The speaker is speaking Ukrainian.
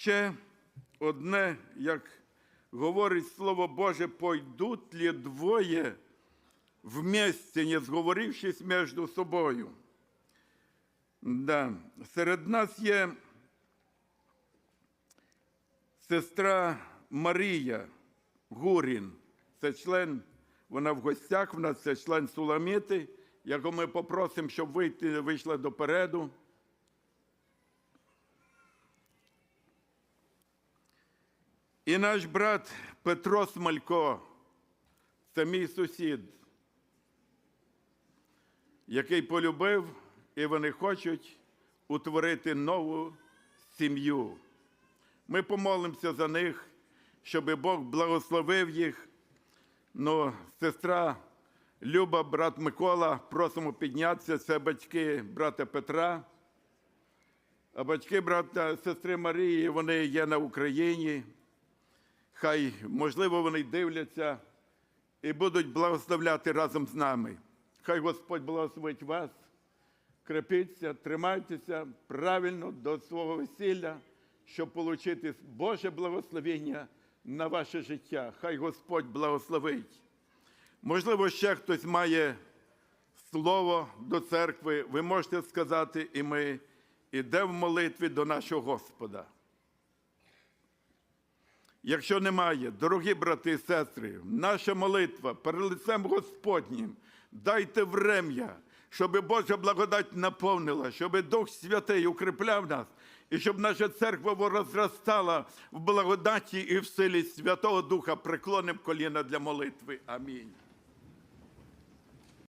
ще одне, як говорить Слово Боже, пойдуть ли двоє вместе, не зговорившись між собою. Да. Серед нас є сестра Марія Гурін. Це член, вона в гостях, в нас це член Суламіти, яку ми попросимо, щоб вийти, вийшла допереду. І наш брат Петро Смалько, це мій сусід, який полюбив, і вони хочуть утворити нову сім'ю. Ми помолимося за них, щоб Бог благословив їх. Ну, сестра Люба, брат Микола, просимо піднятися. Це батьки брата Петра. А батьки брата сестри Марії, вони є на Україні. Хай, можливо, вони дивляться і будуть благословляти разом з нами. Хай Господь благословить вас. Крепіться, тримайтеся правильно до свого весілля, щоб отримати Боже благословення на ваше життя. Хай Господь благословить. Можливо, ще хтось має слово до церкви. Ви можете сказати, і ми йдемо в молитві до нашого Господа. Якщо немає, дорогі брати і сестри, наша молитва перед лицем Господнім, дайте врем'я, щоб Божа благодать наповнила, щоб Дух Святий укріпляв нас, і щоб наша церква розростала в благодаті і в силі Святого Духа. Преклоним коліна для молитви. Амінь.